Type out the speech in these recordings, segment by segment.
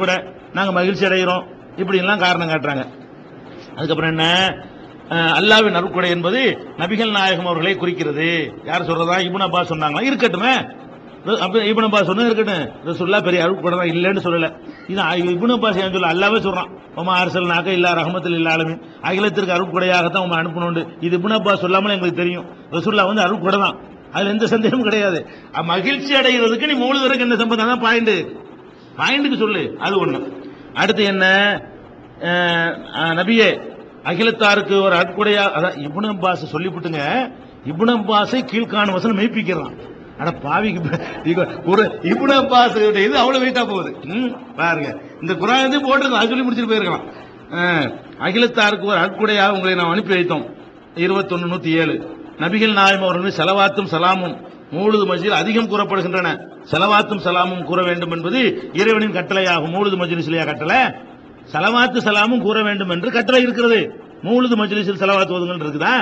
கூட நாங்கள் மகிழ்ச்சி அடைகிறோம். இப்படிலாம் காரணம் காட்டுறாங்க. அதுக்கப்புறம் என்ன? அஹ், அல்லாஹ்வின் என்பது நபிகள் நாயகம் அவர்களை குறிக்கிறது. யார் சொல்றதா? இபுன் அப்பா சொன்னாங்களா? இருக்கட்டுமே. இபுன் அப்பா சொன்னது இருக்கட்டும். ரசூல்லா பெரிய அருட்கொடை தான் இல்லைன்னு சொல்லல. இது இபுன் அப்பா செய்ய சொல்ல? அல்லாவே சொல்றான். உமா அரசல் நாக்க இல்லா ரஹமத்தில் இல்லாலுமே அகிலத்திற்கு அருட்கொடையாகத்தான் உமா அனுப்பணும் இது இபுன் அப்பா சொல்லாமல் எங்களுக்கு தெரியும். ரசுல்லா வந்து அருட்கொடை தான். அதுல எந்த சந்தேகமும் கிடையாது. மகிழ்ச்சி அடைகிறதுக்கு நீ மூழுதற்கு என்ன சம்பந்தம்? தான் பாயிண்ட் பாயிண்ட்டுக்கு சொல்லு அது ஒண்ணு. அடுத்து என்ன? நபியே அகிலத்தாருக்கு ஒரு அட்குடையா அதான் இப்னு அப்பாஸ் சொல்லிவிட்டுங்க இப்னு அப்பாஸை கீழ்காணும் வசனம் மெய்ப்பிக்கிறான். ஆனா பாவிக்கு ஒரு இப்னு அப்பாஸ் இது அவ்வளவு வெயிட்டா போகுது. ம், பாருங்க. இந்த குரான் வந்து போட்டிருக்கோம் அது சொல்லி முடிச்சிட்டு போயிருக்கலாம். அகிலத்தாருக்கு ஒரு அட்குடையாக உங்களை நான் அனுப்பி வைத்தோம். இருபத்தொன்னு நூத்தி ஏழு. நபிகள் நாயம் அவர்கள் செலவாத்தும் சலாமும் மூழுது மஜில் அதிகம் கூறப்படுகின்றன. செலவாத்தும் சலாமும் கூற வேண்டும் என்பது இறைவனின் கட்டளையாகும். மூழுது மஜ்லிஸ்லியா கட்டளை செலவாத்து சலாமும் கூற வேண்டும் என்று கட்டளை இருக்கிறது. மூழுது மஜ்லிஸில் செலவாத்து ஓதுங்கள் இருக்குதா?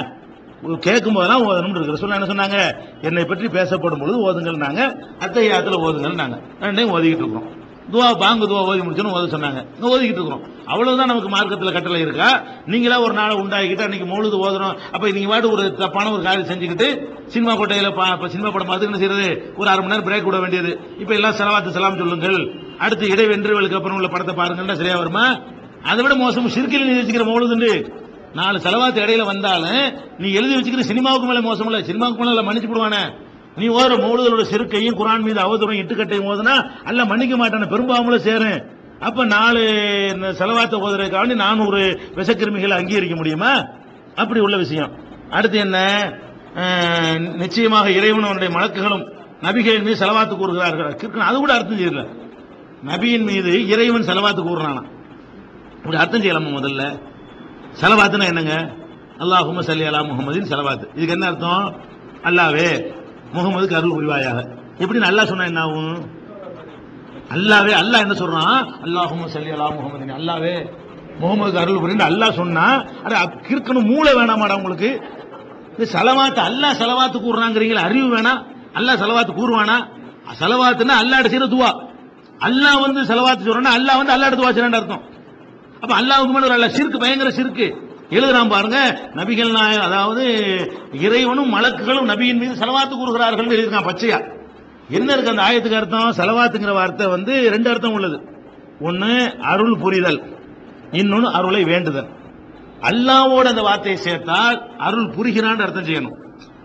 கேட்கும் போதெல்லாம் ஓதணும் இருக்கிற சொல்ல என்ன சொன்னாங்க? என்னை பற்றி பேசப்படும் பொழுது ஓதுங்கள் நாங்கள் அத்தையாத்துல ஓதுங்கள் நாங்கள் ரெண்டையும் ஓதிக்கிட்டு இருக்கிறோம் துவா பாங்கு துவா ஓதி முடிச்சோன்னு ஓத சொன்னாங்க. ஓதிக்கிட்டு இருக்கிறோம். அவ்வளவுதான் நமக்கு மார்க்கத்தில் கட்டளை இருக்கா? நீங்களா ஒரு நாளை உண்டாக்கிட்டு அன்னைக்கு முழுது ஓதுறோம் அப்ப நீங்க வாட்டு ஒரு தப்பான ஒரு காரியம் செஞ்சுக்கிட்டு சினிமா கோட்டையில சினிமா படம் பார்த்து என்ன செய்யறது? ஒரு அரை மணி நேரம் பிரேக் விட வேண்டியது. இப்ப எல்லாம் செலவாத்து செலாம் சொல்லுங்கள். அடுத்து இடைவென்றுகளுக்கு அப்புறம் உள்ள படத்தை பாருங்கன்னா சரியா வருமா? அதை விட மோசம் சிறுக்கில் நீ வச்சுக்கிற மௌலுதுண்டு நாலு செலவாத்து இடையில வந்தாலும் நீ எழுதி வச்சுக்கிற சினிமாவுக்கு மேல மோசம் இல்ல. சினிமாவுக்கு மேல மன்னிச்சு விடுவானே நீ ஓதுற மௌலுதலோட சிறுக்கையும் குரான் மீது அவதூறம் இட்டுக்கட்டையும் ஓதுனா அல்ல மன்னிக்க மாட்டான பெரும்பாவங்களும் சேரும் அப்ப நாலு செலவாத்த ஓதுறதுக்காக நானூறு விஷக்கிருமிகளை அங்கீகரிக்க முடியுமா? அப்படி உள்ள விஷயம். அடுத்து என்ன? நிச்சயமாக இறைவன் அவனுடைய மலக்குகளும் நபிகளின் மீது செலவாத்து கூறுகிறார்கள். அது கூட அர்த்தம் செய்யல. நபியின் மீது இறைவன் செலவாத்து கூறுறானா? இப்படி அர்த்தம் செய்யலாமா முதல்ல? செலவாத்துனா என்னங்க? அல்லாஹும்ம சல்லி அலா முகமதின் செலவாத்து. இதுக்கு என்ன அர்த்தம்? அல்லாவே முகமதுக்கு அருள் புரிவாயாக. எப்படி நல்லா சொன்னா என்ன ஆகும்? அல்லாவே அல்லாஹ் என்ன சொல்றான்? அல்லாஹும் சல்லி அல்லா முகமது அல்லாவே முகமதுக்கு அருள் புரிந்து அல்லாஹ் சொன்னா அட கிறுக்கணும் மூளை வேணாமாடா உங்களுக்கு? இந்த செலவாத்து அல்லாஹ் செலவாத்து கூறுறாங்கிறீங்களா அறிவு வேணாம் அல்லாஹ் செலவாத்து கூறுவானா? செலவாத்துன்னா அல்லாஹ் செய்யற துவா. அல்லாஹ் வந்து செலவாத்து சொல்றா அல்லா வந்து அல்லாஹ் துவா செய்யறான்னு அர்த்தம். அப்ப அல்லாவுக்கு மேல ஒரு அல்ல சிறுக்கு பயங்கர சிறுக்கு. எழுதுறான் பாருங்க. நபிகள் நாய அதாவது இறைவனும் மலக்குகளும் நபியின் மீது செலவாத்து கூறுகிறார்கள் எழுதியிருக்கான் பச்சையா. என்ன இருக்கு அந்த ஆயத்துக்கு அர்த்தம்? செலவாத்துங்கிற வார்த்தை வந்து ரெண்டு அர்த்தம் உள்ளது. ஒன்று அருள் புரிதல். இன்னொன்று அருளை வேண்டுதல். அல்லாவோட அந்த வார்த்தையை சேர்த்தால் அருள் புரிகிறான்னு அர்த்தம் செய்யணும்.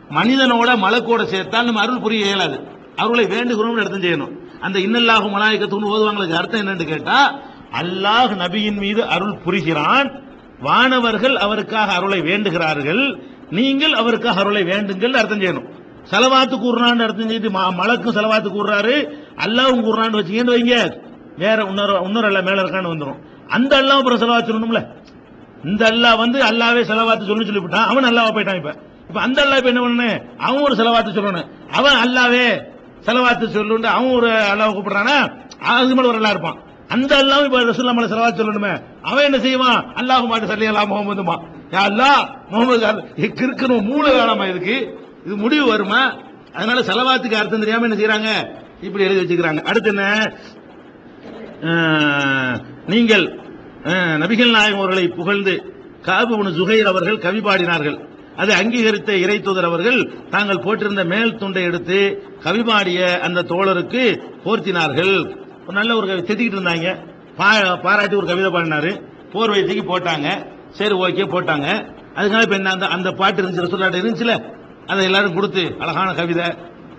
மனிதனோட மலக்கோட சேர்த்தால் நம்ம அருள் புரிய இயலாது. அருளை வேண்டுகிறோம்னு அர்த்தம் செய்யணும். அந்த இன்னல்லாஹு மலாய்க்கத்துன்னு ஓதுவாங்களுக்கு அர்த்தம் என்னன்னு கேட்டா அல்லாஹ் நபியின் மீது அருள் புரிகிறான் வானவர்கள் அவருக்காக அருளை வேண்டுகிறார்கள் நீங்கள் அவருக்காக அருளை வேண்டுங்கள் அர்த்தம் செய்யணும். செலவாத்து கூறுறான்னு அர்த்தம் செய்து ம- மலக்கும் செலவாத்து கூறுறாரு அல்லாவும் கூறுறான்னு வச்சுக்கேன்னு வைங்க வேற இன்னொரு இன்னொரு அல்ல மேல இருக்கான்னு வந்துடும் அந்த அல்லாஹ் அப்புறம் செலவாத்து சொல்லணும்ல? இந்த அல்லா வந்து அல்லாவே செலவாத்து சொல்லி சொல்லிவிட்டான் அவன் அல்லாவா போயிட்டான் இப்ப. இப்ப அந்த அல்லா இப்ப என்ன பண்ணு அவன் ஒரு செலவாத்து சொல்லணும். அவன் அல்லாவே செலவாத்து சொல்லுண்டு அவன் ஒரு அல்லாஹ் கூப்பிடுறானா? அது மேல ஒரு அல்லா இருப்பான். அந்த அல்லாஹ் இப்ப ரசூல்லா மேல சொல்லணுமே. அவன் என்ன செய்வான்? அல்லாஹ் மாட்டு சல்லி அல்லாஹ் முகமதுமா யா அல்லாஹ் முகமது இருக்கணும் மூல வேணாமா இதுக்கு? இது முடிவு வருமா? அதனால செலவாத்துக்கு அர்த்தம் தெரியாம என்ன செய்யறாங்க இப்படி எழுதி வச்சுக்கிறாங்க. அடுத்து என்ன? நீங்கள் நபிகள் நாயகம் அவர்களை புகழ்ந்து காபுபுன் ஜுகைர் அவர்கள் கவி பாடினார்கள். அதை அங்கீகரித்த இறை தூதர் அவர்கள் தாங்கள் போட்டிருந்த மேல் துண்டை எடுத்து கவிமாடிய அந்த தோழருக்கு போர்த்தினார்கள். ஒரு நல்ல ஒரு கவி இருந்தாங்க. பா- பாராட்டி ஒரு கவிதை பாடினாரு. போர் வயசுக்கு போட்டாங்க. சரி ஓகே போட்டாங்க. அதுக்காக இப்போ என்ன அந்த அந்த பாட்டு இருந்துச்சு ரசூல்லாட்ட இருந்துச்சுல? அதை எல்லாரும் கொடுத்து அழகான கவிதை.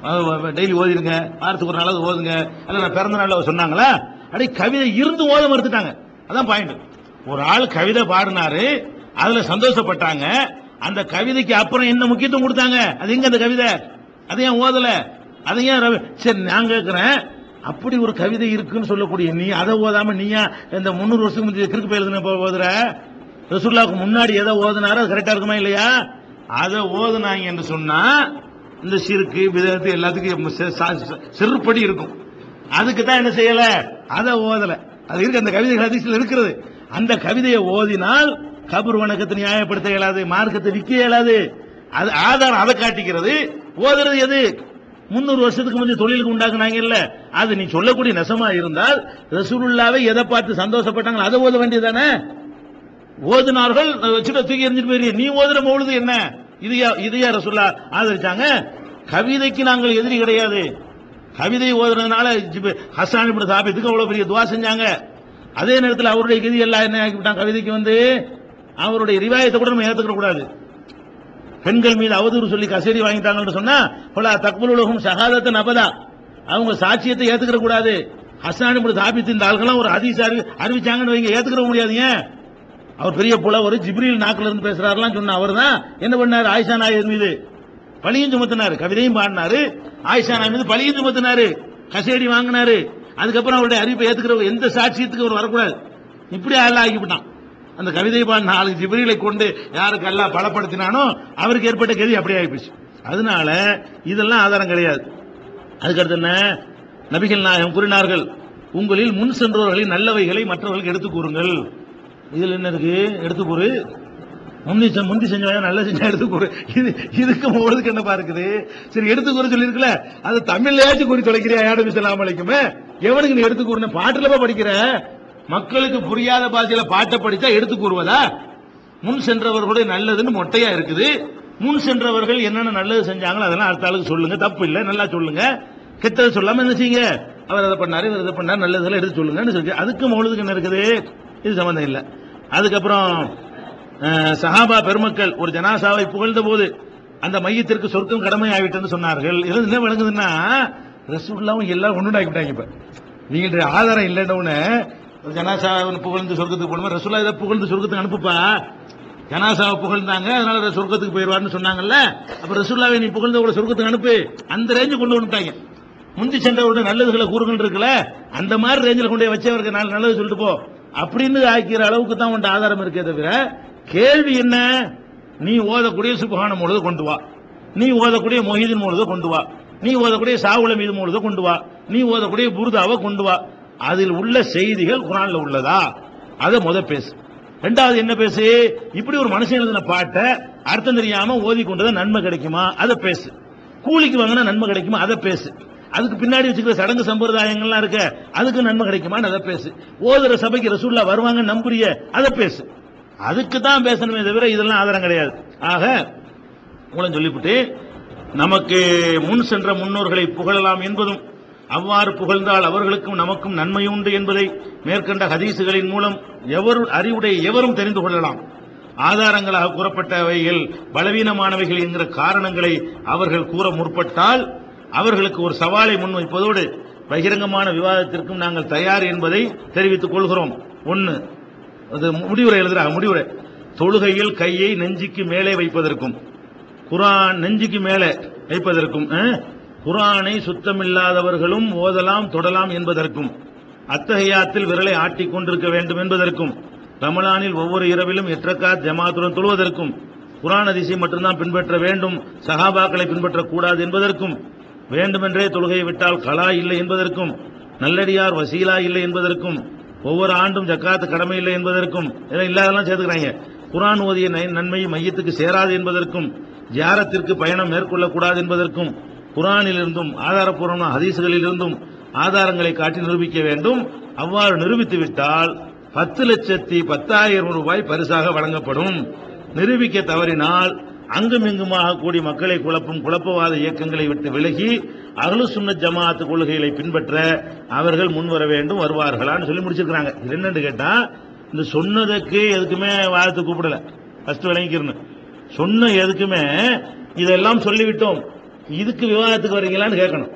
டெய்லி ஓதிருங்க வாரத்துக்கு ஒரு நாளாவது ஓதுங்க. அதில் நான் பிறந்த நாளில் சொன்னாங்களா? அப்படியே கவிதை இருந்து ஓத மறுத்துட்டாங்க. அதான் பாயிண்ட் ஒரு ஆள் கவிதை பாடினாரு. அதில் சந்தோஷப்பட்டாங்க. அந்த கவிதைக்கு அப்புறம் என்ன முக்கியத்துவம் கொடுத்தாங்க? அது எங்க அந்த கவிதை? அதையும் ஏன் அதையும் அதை ஏன் ரவி- சரி நான் கேட்குறேன் அப்படி ஒரு கவிதை இருக்குன்னு சொல்லக்கூடிய நீ அதை ஓதாம நீயா இந்த முந்நூறு வருஷத்துக்கு முந்தைய கிறுக்கு பயிலுதுன்னு ஓதுற? ரசூல்லாவுக்கு முன்னாடி எதை ஓதுனாரோ? அது கரெக்டா இருக்குமா இல்லையா? அதை ஓதுனாங்க என்று சொன்னா இந்த சிறுக்கு விதத்து எல்லாத்துக்கும் செ- சா- இருக்கும். அதுக்கு தான் என்ன செய்யல? அதை ஓதல. அது இருக்கு அந்த கவிதைகள் அதிசயில் இருக்கிறது. அந்த கவிதையை ஓதினால் கபர் வணக்கத்தை நியாயப்படுத்த இயலாது மார்க்கத்தை விற்க இயலாது. அது ஆதாரம் அதை காட்டிக்கிறது. ஓதுறது எது? முன்னூறு வருஷத்துக்கு முந்தைய தொழிலுக்கு உண்டாக்குனாங்கல்ல அது நீ சொல்லக்கூடிய நெசமா இருந்தால் ரசூலுல்லாவை எதை பார்த்து சந்தோஷப்பட்டாங்களோ அதை ஓத வேண்டியதானே ஓதுனார்கள் வச்சுட்டு தூக்கி எறிஞ்சிட்டு போயிரு நீ ஓதுற மௌலுது என்ன? இதையா இதையா ரசூல்லா ஆதரிச்சாங்க. கவிதைக்கு நாங்கள் எதிரி கிடையாது. கவிதை ஓதுறதுனால ஹசான் இப்படி சாப்பிட்டுக்கு அவ்வளவு பெரிய துவா செஞ்சாங்க. அதே நேரத்தில் அவருடைய கதி எல்லாம் என்ன ஆக்கிவிட்டான்? கவிதைக்கு வந்து அவருடைய ரிவாயத்தை கூட நம்ம ஏத்துக்க கூடாது பெண்கள் மீது அவதூறு சொல்லி கசேரி வாங்கிட்டாங்கன்னு சொன்னா பல தக்புல் சகாதத்தை நபதா அவங்க சாட்சியத்தை ஏத்துக்கிற கூடாது. ஹஸ்ஸான் இப்னு தாபித்து இந்த ஆள்களாம் ஒரு ஹதீஸ் அறிவிச்சாங்கன்னு வைங்க ஏத்துக்கிற முடியாதுங்க அவர் பெரிய புலவர் ஜிப்ரில் நாக்கில் இருந்து பேசுறாருலாம் சொன்ன அவர் தான் என்ன பண்ணாரு? ஆயிஷா நாயர் மீது பழியும் சுமத்தினாரு கவிதையும் பாடினாரு. ஆயிஷா நாயர் மீது பழியும் சுமத்தினாரு கசேடி வாங்கினாரு. அதுக்கப்புறம் அவருடைய அறிவிப்பை ஏத்துக்கிற எந்த சாட்சியத்துக்கு அவர் வரக்கூடாது. இப்படி ஆள் ஆகிவிட்டான் அந்த கவிதை பாடின நாலு ஜிப்ரீலை கொண்டு யாருக்கு எல்லாம் பலப்படுத்தினானோ அவருக்கு ஏற்பட்ட கதி அப்படி ஆகிப்போச்சு அதனால இதெல்லாம் ஆதாரம் கிடையாது. அதுக்கடுத்து என்ன? நபிகள் நாயகம் கூறினார்கள் உங்களில் முன் சென்றவர்களின் நல்லவைகளை மற்றவர்களுக்கு எடுத்துக் கூறுங்கள். இதில் என்ன இருக்கு? எடுத்து கூறு. முந்தி முந்தி செஞ்சவங்க நல்ல செஞ்சா எடுத்து கூறு? இது இதுக்கு உங்களுக்கு என்னப்பா இருக்குது? சரி எடுத்து கூற சொல்லிருக்கல அது தமிழ்லயாச்சும் கூறி தொலைக்கிறியா? யாரும் இஸ்லாம் அழைக்குமே எவனுக்கு நீ எடுத்து கூறுன பாட்டுலப்பா படிக்கிற. மக்களுக்கு புரியாத பாஷையில பாட்டை படித்தா எடுத்து கூறுவதா? முன் சென்றவர்களுடைய நல்லதுன்னு மொட்டையா இருக்குது. முன் சென்றவர்கள் என்னென்ன நல்லது செஞ்சாங்களோ அதெல்லாம் அடுத்த ஆளுக்கு சொல்லுங்க. தப்பு இல்லை நல்லா சொல்லுங்க. கெட்டது சொல்லாம என்ன செய்யுங்க? அவர் அதை பண்ணாரு இவர் இதை பண்ணார் நல்லதெல்லாம் எடுத்து சொல்லுங்கன்னு சொல்லி அதுக்கு மௌலுதுக்கு என்ன இருக்குது? இது சம்மந்தம் இல்லை. அதுக்கப்புறம் சஹாபா பெருமக்கள் ஒரு ஜனாசாவை புகழ்ந்த போது அந்த மையத்திற்கு சொர்க்கம் கடமை ஆகிவிட்டது சொன்னார்கள். இது என்ன விளங்குதுன்னா ரசூல்லாவும் எல்லாம் ஒன்று ஆகிவிட்டாங்க இப்போ. நீங்கள் ஆதாரம் இல்லைன்னு ஜனாசாவை புகழ்ந்து சொர்க்கத்துக்கு போகணுமா? ரசூல்லா இதை புகழ்ந்து சொர்க்கத்துக்கு அனுப்புப்பா? ஜனாசாவை புகழ்ந்தாங்க அதனால சொர்க்கத்துக்கு போயிடுவார்னு சொன்னாங்கல்ல? அப்ப ரசூல்லாவை நீ புகழ்ந்த கூட சொர்க்கத்துக்கு அனுப்பு. அந்த ரேஞ்சு கொண்டு வந்துட்டாங்க. முந்தி சென்றவருடைய நல்லதுகளை கூறுகள் இருக்குல்ல? அந்த மாதிரி ரேஞ்சில் கொண்டு வச்சவருக்கு நாலு நல்லது சொல்லிட்டு போ. அப்படின்னு ஆக்கிற அளவுக்கு தான் உன்ட்ட ஆதாரம் இருக்கே தவிர கேள்வி என்ன? நீ ஓதக்கூடிய சுபகான முழுது கொண்டு வா. நீ ஓதக்கூடிய மொஹிதின் முழுத கொண்டு வா. நீ ஓதக்கூடிய சாவுல மீது முழுத கொண்டு வா. நீ ஓதக்கூடிய புருதாவை கொண்டு வா. அதில் உள்ள செய்திகள் குரான்ல உள்ளதா? அதை முத பேசு. ரெண்டாவது என்ன பேசு? இப்படி ஒரு மனுஷன் எழுதின பாட்டை அர்த்தம் தெரியாம ஓதி கொண்டது நன்மை கிடைக்குமா? அதை பேசு. கூலிக்கு வாங்கினா நன்மை கிடைக்குமா? அதை பேசு. அதுக்கு பின்னாடி வச்சுக்கிற சடங்கு சம்பிரதாயங்கள்லாம் இருக்க அதுக்கு நன்மை கிடைக்குமான்னு அதை பேசு. ஓதுற சபைக்கு ரசூல்லா வருவாங்க நம்புறிய அதை பேசு. அதுக்கு தான் பேசணுமே தவிர இதெல்லாம் ஆதாரம் கிடையாது. ஆக மூலம் சொல்லிவிட்டு நமக்கு முன் சென்ற முன்னோர்களை புகழலாம் என்பதும் அவ்வாறு புகழ்ந்தால் அவர்களுக்கும் நமக்கும் நன்மை உண்டு என்பதை மேற்கண்ட ஹதீசுகளின் மூலம் எவர் அறிவுடைய எவரும் தெரிந்து கொள்ளலாம். ஆதாரங்களாக கூறப்பட்டவைகள் பலவீனமானவைகள் என்கிற காரணங்களை அவர்கள் கூற முற்பட்டால் அவர்களுக்கு ஒரு சவாலை முன்வைப்பதோடு பகிரங்கமான விவாதத்திற்கும் நாங்கள் தயார் என்பதை தெரிவித்துக் கொள்கிறோம். ஒன்று அது முடிவுரை எழுதுறாங்க முடிவுரை. தொழுகையில் கையை நெஞ்சுக்கு மேலே வைப்பதற்கும் குரான் நெஞ்சுக்கு மேலே வைப்பதற்கும் குரானை சுத்தமில்லாதவர்களும் ஓதலாம் தொடலாம் என்பதற்கும் அத்தகையாத்தில் விரலை ஆட்டிக் கொண்டிருக்க வேண்டும் என்பதற்கும் ரமலானில் ஒவ்வொரு இரவிலும் எற்றக்காத் ஜமாத்துடன் தொழுவதற்கும் குரான் அதிசை மட்டும்தான் பின்பற்ற வேண்டும் சகாபாக்களை பின்பற்றக்கூடாது என்பதற்கும் வேண்டுமென்றே தொழுகையை விட்டால் கலா இல்லை என்பதற்கும் நல்லடியார் வசீலா இல்லை என்பதற்கும் ஒவ்வொரு ஆண்டும் ஜக்காத்து கடமை இல்லை என்பதற்கும் இதெல்லாம் இல்லாதெல்லாம் சேர்த்துக்கிறாங்க. குரான் ஓதிய நன்மை மையத்துக்கு சேராது என்பதற்கும் ஜியாரத்திற்கு பயணம் மேற்கொள்ளக்கூடாது என்பதற்கும் குரானிலிருந்தும் ஆதாரப்பூர்வமான ஹதீசுகளிலிருந்தும் ஆதாரங்களை காட்டி நிரூபிக்க வேண்டும். அவ்வாறு நிரூபித்துவிட்டால் பத்து லட்சத்தி பத்தாயிரம் ரூபாய் பரிசாக வழங்கப்படும். நிரூபிக்க தவறினால் அங்கும் இங்குமாக கூடி மக்களை குழப்பும் குழப்பவாத இயக்கங்களை விட்டு விலகி அகலு சுன்ன ஜமாஅத்து கொள்கைகளை பின்பற்ற அவர்கள் முன்வர வேண்டும் வருவார்களான்னு சொல்லி முடிச்சிருக்கிறாங்க. என்னன்னு கேட்டா இந்த சொன்னதுக்கு எதுக்குமே வாழ்த்து கூப்பிடல. ஃபர்ஸ்ட் விளங்கிக்கிறேன்னு. சொன்ன எதுக்குமே இதெல்லாம் சொல்லிவிட்டோம். இதுக்கு விவாதத்துக்கு வரீங்களான்னு கேட்கணும்.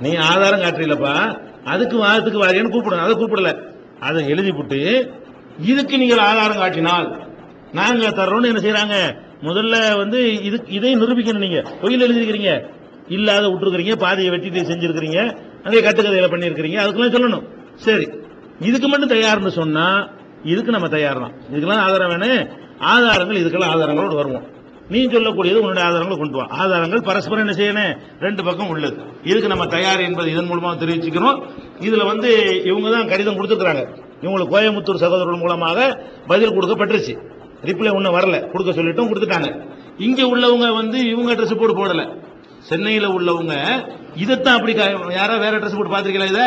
நீ ஆதாரம் காட்டுறீங்களப்பா அதுக்கு வாதத்துக்கு வாரியன்னு கூப்பிடணும். அதை கூப்பிடல. அதை எழுதிபுட்டு இதுக்கு நீங்கள் ஆதாரம் காட்டினால் நாங்க தர்றோம்னு என்ன செய்யறாங்க முதல்ல வந்து இது இதை நிரூபிக்கணும் நீங்க. பொயில் எழுதிருக்கிறீங்க இல்லாத விட்டுருக்கிறீங்க பாதியை வெட்டிட்டு செஞ்சிருக்கிறீங்க அதே கட்டுக்கதையில பண்ணியிருக்கிறீங்க அதுக்கெல்லாம் சொல்லணும். சரி. இதுக்கு மட்டும் தயார்னு சொன்னா இதுக்கு நம்ம தயார் தான் இதுக்கெல்லாம் ஆதாரம் வேணும். ஆதாரங்கள் இதுக்கெல்லாம் ஆதாரங்களோடு வருவோம். நீ சொல்லக்கூடியது உன்னுடைய ஆதாரங்களை கொண்டு வா. ஆதாரங்கள் பரஸ்பரம் என்ன செய்யணும் ரெண்டு பக்கம் உள்ளது. இதுக்கு நம்ம தயார் என்பது இதன் மூலமாக தெரிவிச்சுக்கிறோம் இதுல வந்து இவங்க தான் கடிதம் கொடுத்துருக்காங்க இவங்களுக்கு கோயம்புத்தூர் சகோதரர்கள் மூலமாக பதில் கொடுக்கப்பட்டுருச்சு. ரிப்ளை ஒன்றும் வரல. கொடுக்க சொல்லிட்டும் கொடுத்துட்டாங்க. இங்க உள்ளவங்க வந்து இவங்க ட்ரெஸ் போட்டு போடல. சென்னையில உள்ளவங்க இதைத்தான் அப்படி யாரா வேற ட்ரெஸ் போட்டு பாத்திருக்கீங்களா இத?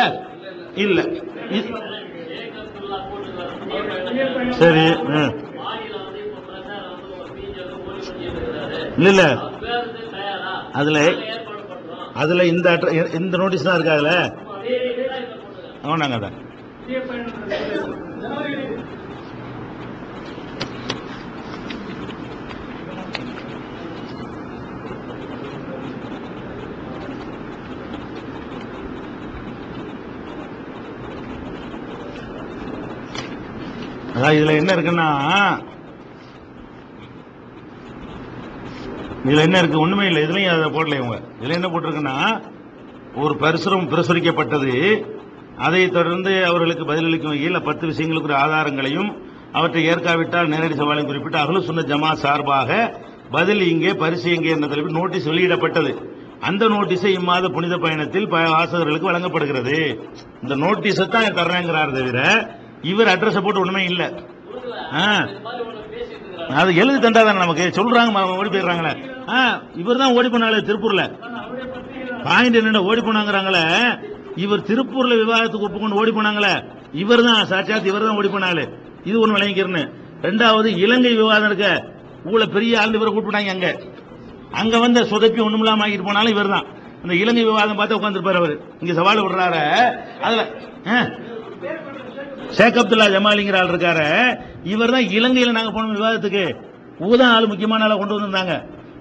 இல்ல. சரி ஆ. இல்ல இல்ல. அதுல அதுல இந்த இந்த நோட்டீஸ் தான் இருக்கா அவனாங்க ஆமாங்க அதான். அதான் இதுல என்ன இருக்குன்னா இதுல என்ன இருக்கு? ஒண்ணுமே இல்லை. இதுலயும் அதை போடல இவங்க. இதுல என்ன போட்டிருக்குன்னா ஒரு பரிசுரம் பிரசுரிக்கப்பட்டது. அதைத் தொடர்ந்து அவர்களுக்கு பதிலளிக்கும் வகையில் பத்து விஷயங்களுக்கு ஆதாரங்களையும் அவற்றை ஏற்காவிட்டால் நேரடி சவாலையும் குறிப்பிட்டு அகலு சுன்ன ஜமா சார்பாக பதில் இங்கே பரிசு இங்கே என்ற தலைப்பில் நோட்டீஸ் வெளியிடப்பட்டது. அந்த நோட்டீஸை இம்மாத புனித பயணத்தில் ப- வாசகர்களுக்கு வழங்கப்படுகிறது. இந்த நோட்டீஸை தான் தர்றேங்கிறார் தவிர இவர் அட்ரஸை போட்டு ஒண்ணுமே இல்லை. ஆ. அது எழுதி தந்தாதானே நமக்கு? சொல்றாங்க ஓடி போயிடுறாங்களே. இவர் தான் ஓடி போனாங்களே திருப்பூர்ல. பாயிண்ட் என்ன ஓடி போனாங்கிறாங்களே. இவர் திருப்பூர்ல விவாதத்துக்கு ஒப்புக்கொண்டு ஓடி போனாங்களே. இவர் தான் சாட்சாத் இவர் தான் ஓடி போனாங்களே இது ஒண்ணு விளங்கிக்கிறேன்னு ரெண்டாவது இலங்கை விவாதம் இருக்க ஊழ பெரிய ஆள் இவரை கூப்பிட்டாங்க அங்க. அங்க வந்து சொதப்பி ஒண்ணுமில்லாம ஆகிட்டு போனாலும் இவர் தான் இந்த இலங்கை விவாதம் பார்த்து உட்காந்துருப்பாரு அவர். இங்க சவால் விடுறாரு. அதுல ஆ. ஷேக் அப்துல்லா ஜமாலிங்கிற ஆள் இருக்காரு. இவர் தான் இலங்கையில் நாங்கள் போன விவாதத்துக்கு. ஊதா ஆள் முக்கியமான ஆளை கொண்டு வந்திருந்தாங்க.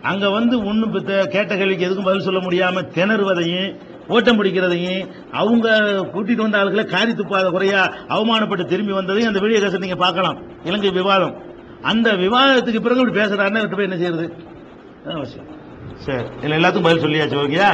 அங்கே வந்து ஒன்றும் பித்த கேட்ட கேள்விக்கு எதுக்கும் பதில் சொல்ல முடியாமல் திணறுவதையும் ஓட்டம் பிடிக்கிறதையும் அவங்க கூட்டிட்டு வந்த ஆளுகளை காரி துப்பாத குறையா அவமானப்பட்டு திரும்பி வந்ததையும் அந்த வீடியோ கேசட் நீங்கள் பார்க்கலாம். இலங்கை விவாதம். அந்த விவாதத்துக்கு பிறகு இப்படி பேசுகிறாருன்னு போய் என்ன செய்யறது? அவசியம். சரி இல்லை எல்லாத்துக்கும் பதில் சொல்லியாச்சு ஓகேயா?